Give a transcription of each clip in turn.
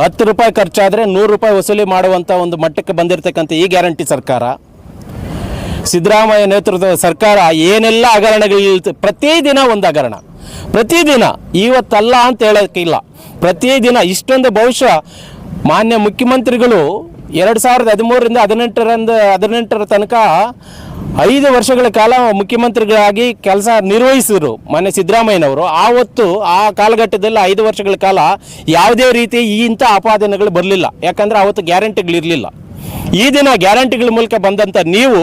ಹತ್ತು ರೂಪಾಯಿ ಖರ್ಚಾದರೆ ನೂರು ರೂಪಾಯಿ ವಸೂಲಿ ಮಾಡುವಂಥ ಒಂದು ಮಟ್ಟಕ್ಕೆ ಬಂದಿರತಕ್ಕಂಥ ಈ ಗ್ಯಾರಂಟಿ ಸರ್ಕಾರ. ಸಿದ್ದರಾಮಯ್ಯ ನೇತೃತ್ವದ ಸರ್ಕಾರ ಏನೆಲ್ಲ ಹಗರಣಗಳು ಪ್ರತಿದಿನ ಒಂದು ಹಗರಣ. ಪ್ರತಿದಿನ ಇವತ್ತಲ್ಲ ಅಂತ ಹೇಳೋಕ್ಕಿಲ್ಲ ಪ್ರತಿದಿನ ಇಷ್ಟೊಂದು ಬಹುಶಃ ಮಾನ್ಯ ಮುಖ್ಯಮಂತ್ರಿಗಳು ಎರಡು ಸಾವಿರದ ಹದಿಮೂರರಿಂದ ಹದಿನೆಂಟರಿಂದ, ಹದಿನೆಂಟರ ತನಕ ಐದು ವರ್ಷಗಳ ಕಾಲ ಮುಖ್ಯಮಂತ್ರಿಗಳಾಗಿ ಕೆಲಸ ನಿರ್ವಹಿಸಿದರು ಮಾನ್ಯ ಸಿದ್ದರಾಮಯ್ಯನವರು. ಆವತ್ತು ಆ ಕಾಲಘಟ್ಟದಲ್ಲಿ ಐದು ವರ್ಷಗಳ ಕಾಲ ಯಾವುದೇ ರೀತಿ ಈ ಇಂಥ ಆಪಾದನೆಗಳು ಬರಲಿಲ್ಲ. ಯಾಕಂದರೆ ಆವತ್ತು ಗ್ಯಾರಂಟಿಗಳಿರಲಿಲ್ಲ. ಈ ದಿನ ಗ್ಯಾರಂಟಿಗಳ ಮೂಲಕ ಬಂದಂಥ ನೀವು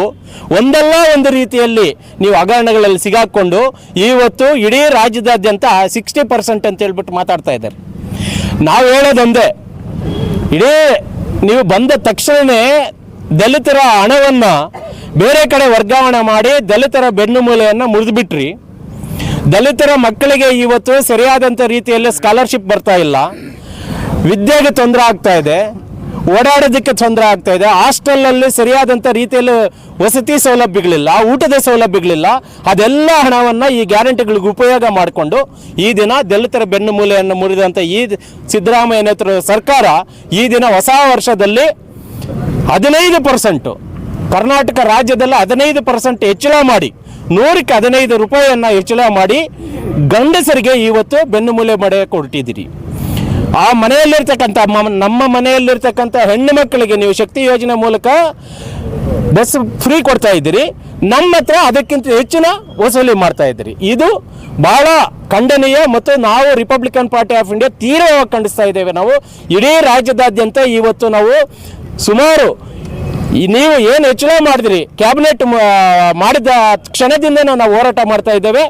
ಒಂದಲ್ಲ ಒಂದು ರೀತಿಯಲ್ಲಿ ನೀವು ಹಗರಣಗಳಲ್ಲಿ ಸಿಗಾಕ್ಕೊಂಡು ಇವತ್ತು ಇಡೀ ರಾಜ್ಯದಾದ್ಯಂತ ಸಿಕ್ಸ್ಟಿ ಪರ್ಸೆಂಟ್ ಅಂತ ಹೇಳ್ಬಿಟ್ಟು ಮಾತಾಡ್ತಾ ಇದ್ದಾರೆ. ನಾವು ಹೇಳೋದೊಂದೇ ಇಡೀ ನೀವು ಬಂದ ತಕ್ಷಣವೇ ದಲಿತರ ಹಣವನ್ನು ಬೇರೆ ಕಡೆ ವರ್ಗಾವಣೆ ಮಾಡಿ ದಲಿತರ ಬೆನ್ನುಮೂಲೆಯನ್ನು ಮುರಿದುಬಿಟ್ರಿ. ದಲಿತರ ಮಕ್ಕಳಿಗೆ ಇವತ್ತು ಸರಿಯಾದಂಥ ರೀತಿಯಲ್ಲಿ ಸ್ಕಾಲರ್ಶಿಪ್ ಬರ್ತಾ ಇಲ್ಲ. ವಿದ್ಯೆಗೆ ತೊಂದರೆ ಆಗ್ತಾ ಇದೆ. ಓಡಾಡೋದಕ್ಕೆ ತೊಂದರೆ ಆಗ್ತಾ ಇದೆ. ಹಾಸ್ಟೆಲ್ನಲ್ಲಿ ಸರಿಯಾದಂಥ ರೀತಿಯಲ್ಲಿ ವಸತಿ ಸೌಲಭ್ಯಗಳಿಲ್ಲ, ಊಟದ ಸೌಲಭ್ಯಗಳಿಲ್ಲ. ಅದೆಲ್ಲ ಹಣವನ್ನು ಈ ಗ್ಯಾರಂಟಿಗಳಿಗೆ ಉಪಯೋಗ ಮಾಡಿಕೊಂಡು ಈ ದಿನ ದಲಿತರ ಬೆನ್ನುಮೂಲೆಯನ್ನು ಮುರಿದಂಥ ಈ ಸಿದ್ದರಾಮಯ್ಯ ನೇತೃತ್ವದ ಸರ್ಕಾರ ಈ ದಿನ ಹೊಸ ವರ್ಷದಲ್ಲಿ ಹದಿನೈದು ಪರ್ಸೆಂಟು, ಕರ್ನಾಟಕ ರಾಜ್ಯದಲ್ಲಿ ಹದಿನೈದು ಪರ್ಸೆಂಟ್ ಹೆಚ್ಚಳ ಮಾಡಿ, ನೂರಕ್ಕೆ ಹದಿನೈದು ರೂಪಾಯಿಯನ್ನು ಹೆಚ್ಚಳ ಮಾಡಿ ಗಂಡಸರಿಗೆ ಇವತ್ತು ಬೆನ್ನುಮೂಲೆ ಮಾಡಿ ಕೊಟ್ಟಿದ್ದೀರಿ. ಆ ಮನೆಯಲ್ಲಿರ್ತಕ್ಕಂಥ ನಮ್ಮ ಮನೆಯಲ್ಲಿರ್ತಕ್ಕಂಥ ಹೆಣ್ಣು ಮಕ್ಕಳಿಗೆ ನೀವು ಶಕ್ತಿ ಯೋಜನೆ ಮೂಲಕ ಬಸ್ ಫ್ರೀ ಕೊಡ್ತಾ ಇದ್ದೀರಿ. ನಮ್ಮ ಹತ್ರ ಅದಕ್ಕಿಂತ ಹೆಚ್ಚಿನ ವಸೂಲಿ ಮಾಡ್ತಾ ಇದ್ದೀರಿ. ಇದು ಬಹಳ ಖಂಡನೀಯ ಮತ್ತು ನಾವು ರಿಪಬ್ಲಿಕನ್ ಪಾರ್ಟಿ ಆಫ್ ಇಂಡಿಯಾ ತೀವ್ರವಾಗಿ ಖಂಡಿಸ್ತಾ ಇದ್ದೇವೆ ನಾವು. ಇಡೀ ರಾಜ್ಯದಾದ್ಯಂತ ಇವತ್ತು ನಾವು ಸುಮಾರು ನೀವು ಏನು ಹೆಚ್ಚಳ ಮಾಡಿದ್ರಿ ಕ್ಯಾಬಿನೆಟ್ ಮಾಡಿದ ಕ್ಷಣದಿಂದ ನಾವು ಹೋರಾಟ ಮಾಡ್ತಾ ಇದ್ದೇವೆ.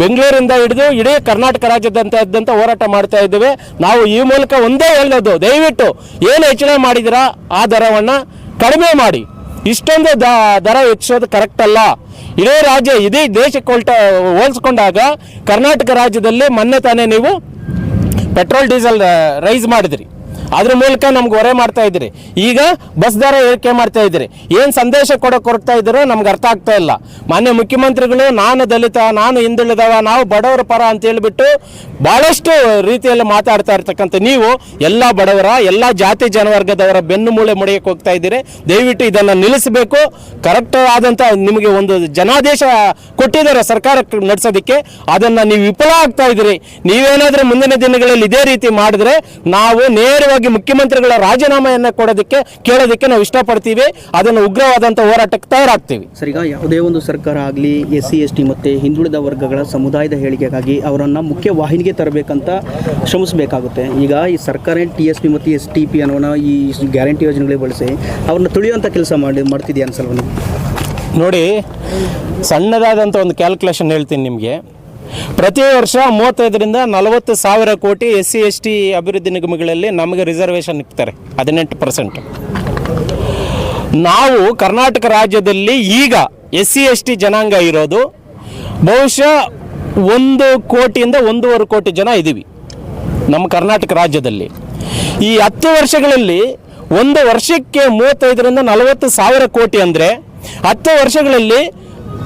ಬೆಂಗಳೂರಿಂದ ಹಿಡಿದು ಇಡೀ ಕರ್ನಾಟಕ ರಾಜ್ಯದಂತ ಇದ್ದಂತ ಹೋರಾಟ ಮಾಡ್ತಾ ಇದ್ದೇವೆ. ನಾವು ಈ ಮೂಲಕ ಒಂದೇ ಹೇಳೋದು, ದಯವಿಟ್ಟು ಏನು ಹೆಚ್ಚಳ ಮಾಡಿದಿರಾ ಆ ದರವನ್ನು ಕಡಿಮೆ ಮಾಡಿ. ಇಷ್ಟೊಂದು ದರ ಹೆಚ್ಚಿಸೋದು ಕರೆಕ್ಟ್ ಅಲ್ಲ. ಇಡೀ ರಾಜ್ಯ, ಇಡೀ ದೇಶಕ್ಕೆ ಹೊಲ್ಟ ಹೋಲಿಸ್ಕೊಂಡಾಗ ಕರ್ನಾಟಕ ರಾಜ್ಯದಲ್ಲಿ ಮೊನ್ನೆ ತಾನೇ ನೀವು ಪೆಟ್ರೋಲ್ ಡೀಸೆಲ್ ರೈಸ್ ಮಾಡಿದ್ರಿ. ಅದ್ರ ಮೂಲಕ ನಮ್ಗೆ ಹೊರೆ ಮಾಡ್ತಾ ಇದ್ದೀರಿ. ಈಗ ಬಸ್ ದರ ಏರಿಕೆ ಮಾಡ್ತಾ ಇದ್ದೀರಿ. ಏನು ಸಂದೇಶ ಕೊಡೋಕೆ ಕೊಡ್ತಾ ಇದ್ದೀರೋ ನಮ್ಗೆ ಅರ್ಥ ಆಗ್ತಾ ಇಲ್ಲ. ಮಾನ್ಯ ಮುಖ್ಯಮಂತ್ರಿಗಳು, ನಾನು ದಲಿತ, ನಾನು ಹಿಂದುಳಿದವ, ನಾವು ಬಡವರ ಪರ ಅಂತ ಹೇಳಿಬಿಟ್ಟು ಭಾಳಷ್ಟು ರೀತಿಯಲ್ಲಿ ಮಾತಾಡ್ತಾ ಇರ್ತಕ್ಕಂಥ ನೀವು ಎಲ್ಲ ಬಡವರ, ಎಲ್ಲ ಜಾತಿ ಜನವರ್ಗದವರ ಬೆನ್ನು ಮೂಳೆ ಮುಡಿಯಕ್ಕೆ ಹೋಗ್ತಾ ಇದ್ದೀರಿ. ದಯವಿಟ್ಟು ಇದನ್ನು ನಿಲ್ಲಿಸಬೇಕು. ಕರೆಕ್ಟ್ ಆದಂಥ ನಿಮಗೆ ಒಂದು ಜನಾದೇಶ ಕೊಟ್ಟಿದ್ದಾರೆ ಸರ್ಕಾರ ನಡೆಸೋದಕ್ಕೆ. ಅದನ್ನು ನೀವು ವಿಫಲ ಆಗ್ತಾ ಇದ್ದೀರಿ. ನೀವೇನಾದರೂ ಮುಂದಿನ ದಿನಗಳಲ್ಲಿ ಇದೇ ರೀತಿ ಮಾಡಿದ್ರೆ ನಾವು ನೇರವಾಗಿ ಮುಖ್ಯಮಂತ್ರಿಗಳ ರಾಜೀನಾಮೆಯನ್ನು ಕೊಡೋದಕ್ಕೆ ಕೇಳೋದಕ್ಕೆ ನಾವು ಇಷ್ಟಪಡ್ತೀವಿ. ಅದನ್ನು ಉಗ್ರವಾದಂಥ ಹೋರಾಟಕ್ಕೆ ತಯಾರಾಗ್ತೀವಿ. ಸರ್ ಈಗ ಯಾವುದೇ ಒಂದು ಸರ್ಕಾರ ಆಗಲಿ ಎಸ್ ಸಿ ಎಸ್ ಟಿ ಮತ್ತು ಹಿಂದುಳಿದ ವರ್ಗಗಳ ಸಮುದಾಯದ ಹೇಳಿಕೆಗಾಗಿ ಅವರನ್ನು ಮುಖ್ಯ ವಾಹಿನಿಗೆ ತರಬೇಕಂತ ಶ್ರಮಿಸಬೇಕಾಗುತ್ತೆ. ಈಗ ಈ ಸರ್ಕಾರ ಟಿ ಎಸ್ ಪಿ ಮತ್ತು ಎಸ್ ಟಿ ಪಿ ಅನ್ನೋಣ ಈ ಗ್ಯಾರಂಟಿ ಯೋಜನೆಗಳಿಗೆ ಬಳಸಿ ಅವ್ರನ್ನ ತುಳಿಯುವಂಥ ಕೆಲಸ ಮಾಡಿ ಮಾಡ್ತಿದ್ಯಾ ಅನ್ಸಲ್ವ ನೋಡಿ ಸಣ್ಣದಾದಂಥ ಒಂದು ಕ್ಯಾಲ್ಕುಲೇಷನ್ ಹೇಳ್ತೀನಿ ನಿಮಗೆ. ಪ್ರತಿ ವರ್ಷ ಮೂವತ್ತೈದರಿಂದ ನಲವತ್ತು ಸಾವಿರ ಕೋಟಿ ಎಸ್ ಸಿ ಎಸ್ ಟಿ ಅಭಿವೃದ್ಧಿ ನಿಗಮಗಳಲ್ಲಿ ನಮಗೆ ರಿಸರ್ವೇಷನ್ ಇಕ್ತಾರೆ, ಹದಿನೆಂಟು ಪರ್ಸೆಂಟ್ ನಾವು ಕರ್ನಾಟಕ ರಾಜ್ಯದಲ್ಲಿ ಈಗ ಎಸ್ ಸಿ ಎಸ್ ಟಿ ಜನಾಂಗ ಇರೋದು, ಬಹುಶಃ ಒಂದು ಕೋಟಿಯಿಂದ ಒಂದೂವರೆ ಕೋಟಿ ಜನ ಇದ್ದೀವಿ ನಮ್ಮ ಕರ್ನಾಟಕ ರಾಜ್ಯದಲ್ಲಿ. ಈ ಹತ್ತು ವರ್ಷಗಳಲ್ಲಿ ಒಂದು ವರ್ಷಕ್ಕೆ ಮೂವತ್ತೈದರಿಂದ ನಲವತ್ತು ಸಾವಿರ ಕೋಟಿ ಅಂದರೆ ಹತ್ತು ವರ್ಷಗಳಲ್ಲಿ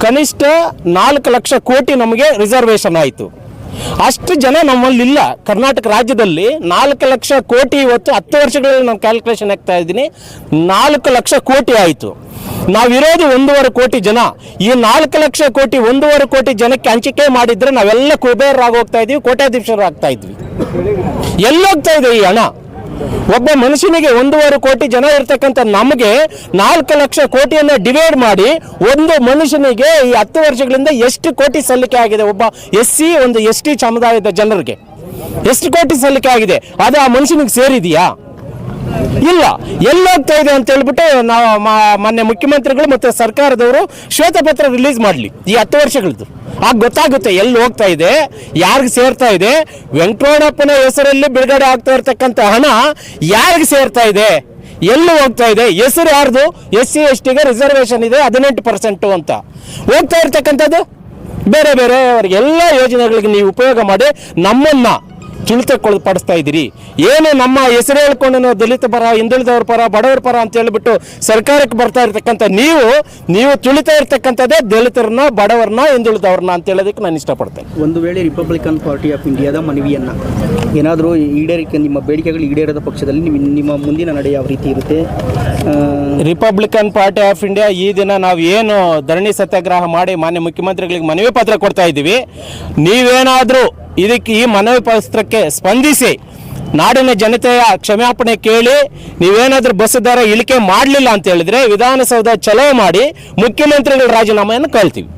ಕನಿಷ್ಠ ನಾಲ್ಕು ಲಕ್ಷ ಕೋಟಿ ನಮಗೆ ರಿಸರ್ವೇಷನ್ ಆಯಿತು. ಅಷ್ಟು ಜನ ನಮ್ಮಲ್ಲಿಲ್ಲ. ಕರ್ನಾಟಕ ರಾಜ್ಯದಲ್ಲಿ ನಾಲ್ಕು ಲಕ್ಷ ಕೋಟಿ ಇವತ್ತು ಹತ್ತು ವರ್ಷಗಳಲ್ಲಿ ನಾನು ಕ್ಯಾಲ್ಕುಲೇಷನ್ ಆಗ್ತಾ ಇದ್ದೀನಿ. ನಾಲ್ಕು ಲಕ್ಷ ಕೋಟಿ ಆಯಿತು. ನಾವಿರೋದು ಒಂದೂವರೆ ಕೋಟಿ ಜನ. ಈ ನಾಲ್ಕು ಲಕ್ಷ ಕೋಟಿ, ಒಂದೂವರೆ ಕೋಟಿ ಜನಕ್ಕೆ ಹಂಚಿಕೆ ಮಾಡಿದ್ರೆ ನಾವೆಲ್ಲ ಕುಬೇರಾಗಿ ಹೋಗ್ತಾ ಇದೀವಿ ಕೋಟ್ಯಾಧೀಶರು ಇದ್ವಿ ಎಲ್ಲೋಗ್ತಾ ಇದೆ ಈ ಹಣ. ಒಬ್ಬ ಮನುಷ್ಯನಿಗೆ ಒಂದೂವರೆ ಕೋಟಿ ಜನ ಇರ್ತಕ್ಕಂಥ ನಮಗೆ ನಾಲ್ಕು ಲಕ್ಷ ಕೋಟಿಯನ್ನು ಡಿವೈಡ್ ಮಾಡಿ ಒಂದು ಮನುಷ್ಯನಿಗೆ ಈ ಹತ್ತು ವರ್ಷಗಳಿಂದ ಎಷ್ಟು ಕೋಟಿ ಸಲ್ಲಿಕೆ ಆಗಿದೆ? ಒಬ್ಬ ಎಸ್ ಸಿ ಒಂದು ಎಸ್ ಟಿ ಸಮುದಾಯದ ಜನರಿಗೆ. ಎಷ್ಟು ಕೋಟಿ ಸಲ್ಲಿಕೆ ಆಗಿದೆ? ಅದು ಆ ಮನುಷ್ಯನಿಗೆ ಸೇರಿದೆಯಾ? ಇಲ್ಲ. ಎಲ್ಲೋಗ್ತಾ ಇದೆ ಅಂತ ಹೇಳ್ಬಿಟ್ಟು ನಾವು ಮೊನ್ನೆ ಮುಖ್ಯಮಂತ್ರಿಗಳು ಮತ್ತು ಸರ್ಕಾರದವರು ಶ್ವೇತಪತ್ರ ರಿಲೀಸ್ ಮಾಡಲಿ ಈ ಹತ್ತು ವರ್ಷಗಳದ್ದು. ಆಗ ಗೊತ್ತಾಗುತ್ತೆ, ಎಲ್ಲಿ ಹೋಗ್ತಾ ಇದೆ, ಯಾರಿಗೆ ಸೇರ್ತಾ ಇದೆ, ವೆಂಕಟರಮಣಪ್ಪನ ಹೆಸರಲ್ಲಿ ಬಿಡುಗಡೆ ಆಗ್ತಾ ಇರ್ತಕ್ಕಂಥ ಹಣ ಯಾರಿಗೆ ಸೇರ್ತಾ ಇದೆ, ಎಲ್ಲಿ ಹೋಗ್ತಾ ಇದೆ, ಹೆಸರು ಯಾರ್ದು, ಎಸ್ ಸಿ, ಎಸ್ ಟಿಗೆ ರಿಸರ್ವೇಷನ್ ಇದೆ, ಹದಿನೆಂಟು ಪರ್ಸೆಂಟು ಅಂತ. ಹೋಗ್ತಾ ಇರ್ತಕ್ಕಂಥದ್ದು ಬೇರೆ ಬೇರೆ ಅವ್ರಿಗೆ ಎಲ್ಲ ಯೋಜನೆಗಳಿಗೆ ನೀವು ಉಪಯೋಗ ಮಾಡಿ ನಮ್ಮನ್ನ ತುಳಿತಕ್ಕೊಳಪಡಿಸ್ತಾ ಇದ್ದೀರಿ. ಏನು ನಮ್ಮ ಹೆಸರು ಹೇಳ್ಕೊಂಡು ನಾವು ದಲಿತ ಪರ ಹಿಂದುಳಿದವ್ರ ಪರ ಬಡವರ ಪರ ಅಂತ ಹೇಳಿಬಿಟ್ಟು ಸರ್ಕಾರಕ್ಕೆ ಬರ್ತಾ ಇರತಕ್ಕಂಥ ನೀವು ನೀವು ತಿಳಿತಾ ಇರ್ತಕ್ಕಂಥದ್ದೇ ದಲಿತರನ್ನ ಬಡವರನ್ನ ಹಿಂದುಳಿದವ್ರನ್ನ ಅಂತ ಹೇಳೋದಕ್ಕೆ ನಾನು ಇಷ್ಟಪಡ್ತೇನೆ. ಒಂದು ವೇಳೆ ರಿಪಬ್ಲಿಕನ್ ಪಾರ್ಟಿ ಆಫ್ ಇಂಡಿಯಾದ ಮನವಿಯನ್ನು ಏನಾದರೂ ಈಡೇರಿಕೆ ನಿಮ್ಮ ಬೇಡಿಕೆಗಳು ಈಡೇರದ ಪಕ್ಷದಲ್ಲಿ ನಿಮ್ಮ ನಿಮ್ಮ ಮುಂದಿನ ನಡೆ ಯಾವ ರೀತಿ ಇರುತ್ತೆ? ರಿಪಬ್ಲಿಕನ್ ಪಾರ್ಟಿ ಆಫ್ ಇಂಡಿಯಾ ಈ ದಿನ ನಾವು ಏನು ಧರಣಿ ಸತ್ಯಾಗ್ರಹ ಮಾಡಿ ಮಾನ್ಯ ಮುಖ್ಯಮಂತ್ರಿಗಳಿಗೆ ಮನವಿ ಪತ್ರ ಕೊಡ್ತಾ ಇದ್ದೀವಿ. ನೀವೇನಾದರೂ ಇದಕ್ಕೆ ಈ ಮನವಿ ಪತ್ರಕ್ಕೆ ಸ್ಪಂದಿಸಿ ನಾಡಿನ ಜನತೆಯ ಕ್ಷಮಾಪಣೆ ಕೇಳಿ ನೀವೇನಾದರೂ ಬಸ್ ದರ ಇಳಿಕೆ ಮಾಡಲಿಲ್ಲ ಅಂತ ಹೇಳಿದ್ರೆ ವಿಧಾನಸೌಧ ಚಲೋ ಮಾಡಿ ಮುಖ್ಯಮಂತ್ರಿಗಳ ರಾಜೀನಾಮೆಯನ್ನು ಕೇಳ್ತೀವಿ.